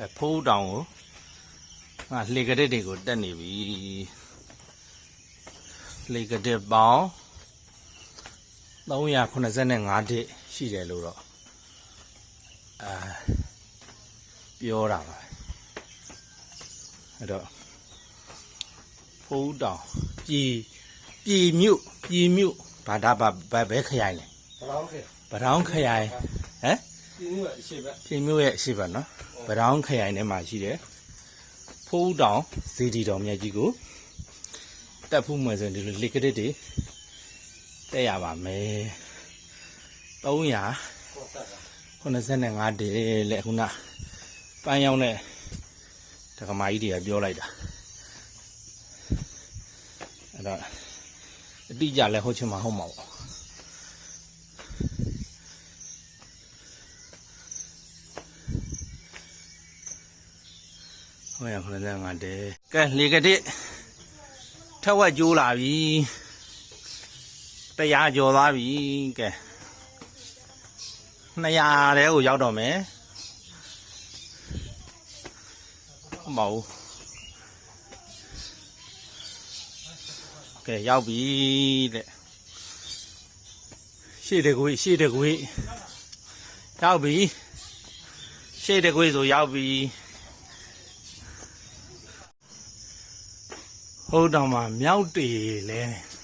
အဲဖိုးတောင်ကိုငါလှေကရက်တွေကိုတက်နေပြီလှေကရက်ပေါင်း385တစ်ရှိတယ်လို့တော့အာပြောတာပါအဲ့တော့ဖိုးတောင်ပြည်ပြည်မြို့ပြည်မြို့ဘာသာဘာဘယ်ခရိုင်လဲဘလောင်းခေပတောင်းခရိုင်ဟမ် ဒီနေ့ကအရှိပဲပြည်မြို့ရဲ့အရှိတ်ပါနော်ပတောင်းခရိုင်ထဲမှာရှိတယ်ဖိုးတောင်ဇီဒီတော်မြတ်ကြီးကိုတက်ဖို့မှဆိုရင်ဒီလိုလက်ကရက်တွေတက်ရပါမယ်300ပေါ်တက်တာ85တေလက်ခုနပန်းရောက်တဲ့ဒကမာကြီးတွေကပြောလိုက်တာအဲ့တော့အတိအကျလည်းဟုတ်ချင်မှာဟုတ်မှာပေါ့ ဟောရ85တေကဲလေကတိထက်ဝက်ကျိုးလာပြီတရားကျော်သွားပြီကဲ200တဲကိုရောက်တော့မယ်မဟုတ်ပါဘူးကဲရောက်ပြီတဲ့ရှေ့တကွေးရှေ့တကွေးရောက်ပြီရှေ့တကွေးဆိုရောက်ပြီ ဟုတ်တော့မှမြောက်တေလဲ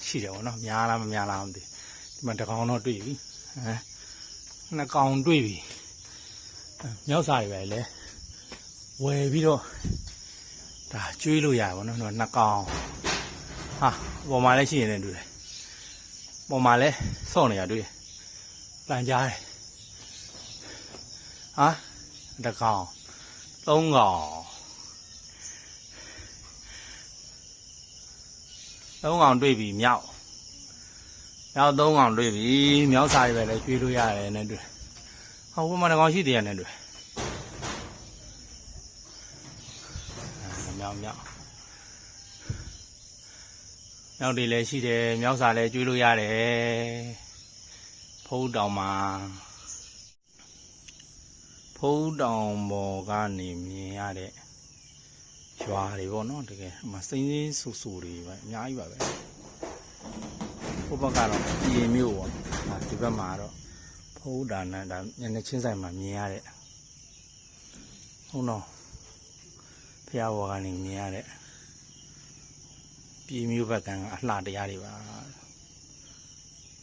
ရှိတယ်ဗောနော်များလားမများလားမသိဒီမှာတကောင်တော့တွေ့ပြီဟမ်နှစ်ကောင်တွေ့ပြီအဲမြောက်စာတွေပဲလေဝယ်ပြီးတော့ဒါကျွေးလို့ရပါတော့နော်နှစ်ကောင်ဟာပေါ်မှာလည်းရှိရင်လည်းတွေ့တယ်ပေါ်မှာလည်းဆော့နေရတွေ့တယ်ပန်ကြားတယ်ဟာတစ်ကောင်သုံးကောင် သုံးကောင်တွေ့ပြီမြောက်မြောက်သုံးကောင်တွေ့ပြီမြောက်စာတွေပဲလည်းကျွေးလို့ရတယ်နဲ့တွေ့ဟောဘုမတစ်ကောင်ရှိသေးတယ်နဲ့တွေ့အဲမြောက်မြောက်မြောက်တွေလည်းရှိတယ်မြောက်စာလည်းကျွေးလို့ရတယ်ဖုံးတောင်မှာဖုံးတောင်ပေါ်ကနေမြင်ရတဲ့ ရွာတွေပေါ့နော်တကယ်ဟိုမှာစိမ့်စိမ့်ဆူဆူတွေပဲအများကြီးပါပဲဟိုဘက်ကတော့ပြည်မျိုးပေါ့ဒါဒီဘက်မှာတော့ဖုံးဒါနဲ့ဒါညနေချင်းဆိုင်မှာမြင်ရတဲ့ဟုတ်တော့ဖះဘော်ကနေမြင်ရတဲ့ပြည်မျိုးဘက်ကအလှတရားတွေပါ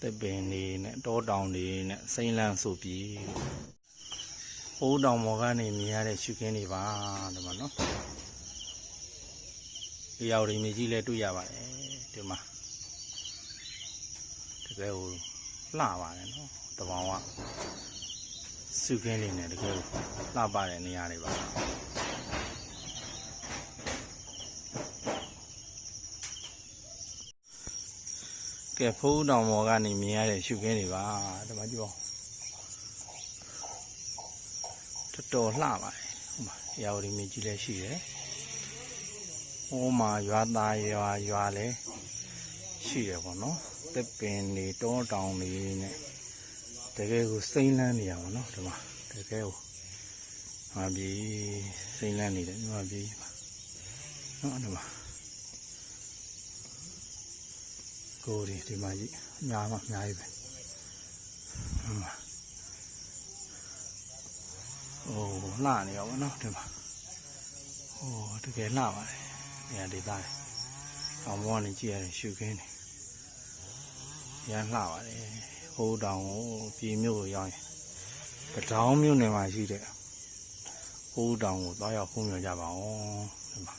တက်ပင်တွေနဲ့တောတောင်တွေနဲ့စိမ့်လန်းဆိုပြီးဟိုးတောင်ဘော်ကနေမြင်ရတဲ့ရှုခင်းတွေပါဒီမှာနော် ဒီရောက်တွေမြည်ကြီးလဲတွေ့ရပါတယ်ဒီမှာတကယ်ကိုလှပါတယ်နော်တဘောင်ကစုခင်းနေတယ်တကယ်ကိုလှပတဲ့နေရာတွေပါကဲဖိုးတောင်ပေါ်ကနေမြင်ရတဲ့ရှုခင်းတွေပါဒီမှာကြည့်ပါတော်တော်လှပါတယ်ဟိုမှာရာဝတီမြေကြီးလည်းရှိတယ် ဟိုးမှာရွာသားရွာရွာလဲရှိတယ်ပေါ့နော်တက်ပင်နေတောတောင်နေနဲ့တကယ်ကိုစိမ့်လန်းနေရပါတော့ဒီမှာတကယ်ကိုဟာပြီးစိမ့်လန်းနေတယ်ဒီမှာပြီးနော်ဒီမှာကိုဒီဒီမှာကြီးအများမအများကြီးပဲဟိုမှာဟိုလှနေရပါတော့ဒီမှာဟိုတကယ်လှပါတယ် နေရာဒေသတွေအောင်ဘောကနေကြည့်ရတဲ့ရှုခင်းနေရမ်းလှပါတယ်ဟိုးတောင်ကိုပြည်မြို့ကိုရောက်ရင်ပတောင်းမြို့နယ်မှာရှိတဲ့ဟိုးတောင်ကိုသွားရောက်ဖုံးမြကြပါအောင်ဒီမှာ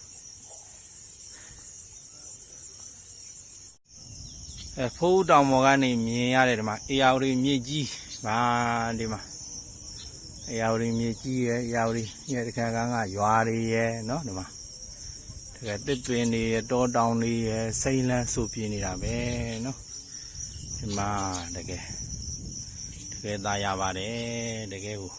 အဲဖိုးတောင်ပေါ်ကနေမြင်ရတယ်ဒီမှာအေယာဝတီမြေကြီးပါဒီမှာအေယာဝတီမြေကြီးရဲ့အေယာဝတီရဲ့တခါကန်းကရွာတွေရဲ့နော်ဒီမှာ တကယ်တစ်ပင်တွေရဲ့တောတောင်တွေရဲ့စိမ့်လန်းဆူပြနေတာပဲနော် ဒီမှာတကယ်တကယ်ตายရပါတယ်တကယ်ကို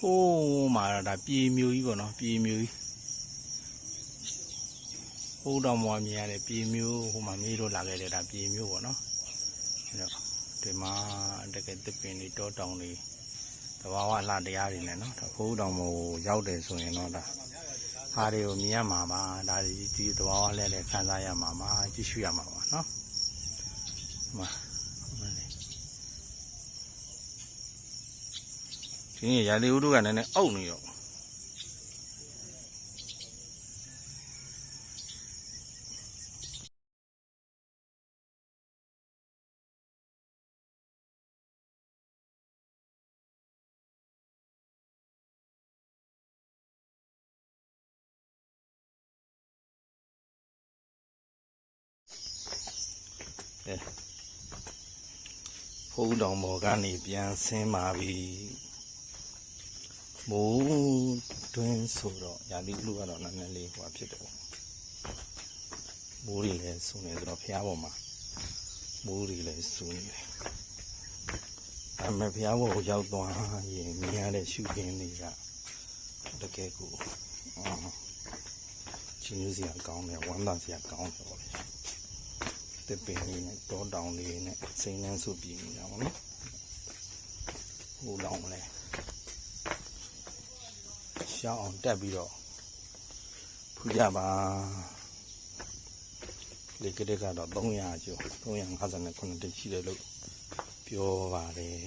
ဟိုးမှာတော့ဒါပြေမျိုးကြီးပေါ့နော်ပြေမျိုးကြီးဟိုးတောင်ပေါ်မြင်ရတဲ့ပြေမျိုးဟိုမှာမေးလို့လာခဲ့တဲ့ဒါပြေမျိုးပေါ့နော်အဲ့တော့ဒီမှာတကယ်တစ်ပင်တွေတောတောင်တွေ တဘာဝလှတရားတွေနဲ့နော်ဒါဖိုးတော်မို့ရောက်တယ်ဆိုရင်တော့ဒါဟာတွေကိုမြင်ရမှာပါဒါဒီဒီတဘာဝလဲလဲခံစားရမှာပါကြည့်ရှုရမှာပါနော်ဒီမှာဒီနေ့ရာလီဥတုကလည်းနည်းနည်းအုပ်နေတော့ ဖုံးတောင်ပေါ်ကနေပြန်ဆင်းมาပြီမိုးတွင်းဆိုတော့ရာသီဥတုကတော့နည်းနည်းလေးဟိုဖြစ်တယ်ပေါ့မိုးတွေလည်းစုံနေဆိုတော့ဖះပေါ်မှာမိုးတွေလည်းစုံနေတယ်အမေဖះပေါ်ကိုရောက်သွားရင်မြင်ရတဲ့ရှုခင်းတွေကတကယ်ကိုအာချင်းယူစရာကောင်းတယ်ဝမ်းသာစရာကောင်းတယ်ပေါ့လေ တစ်ပင်လေးနဲ့တောတောင်လေးနဲ့စိမ်းနှန်းစုပြည်နေတာပေါ့နော်ဟိုလောင်လဲရှောင်းအောင်တက်ပြီးတော့ဖူးကြပါလေကတဲ့ကတော့300ကျော်359တိရှိတယ်လို့ပြောပါတယ်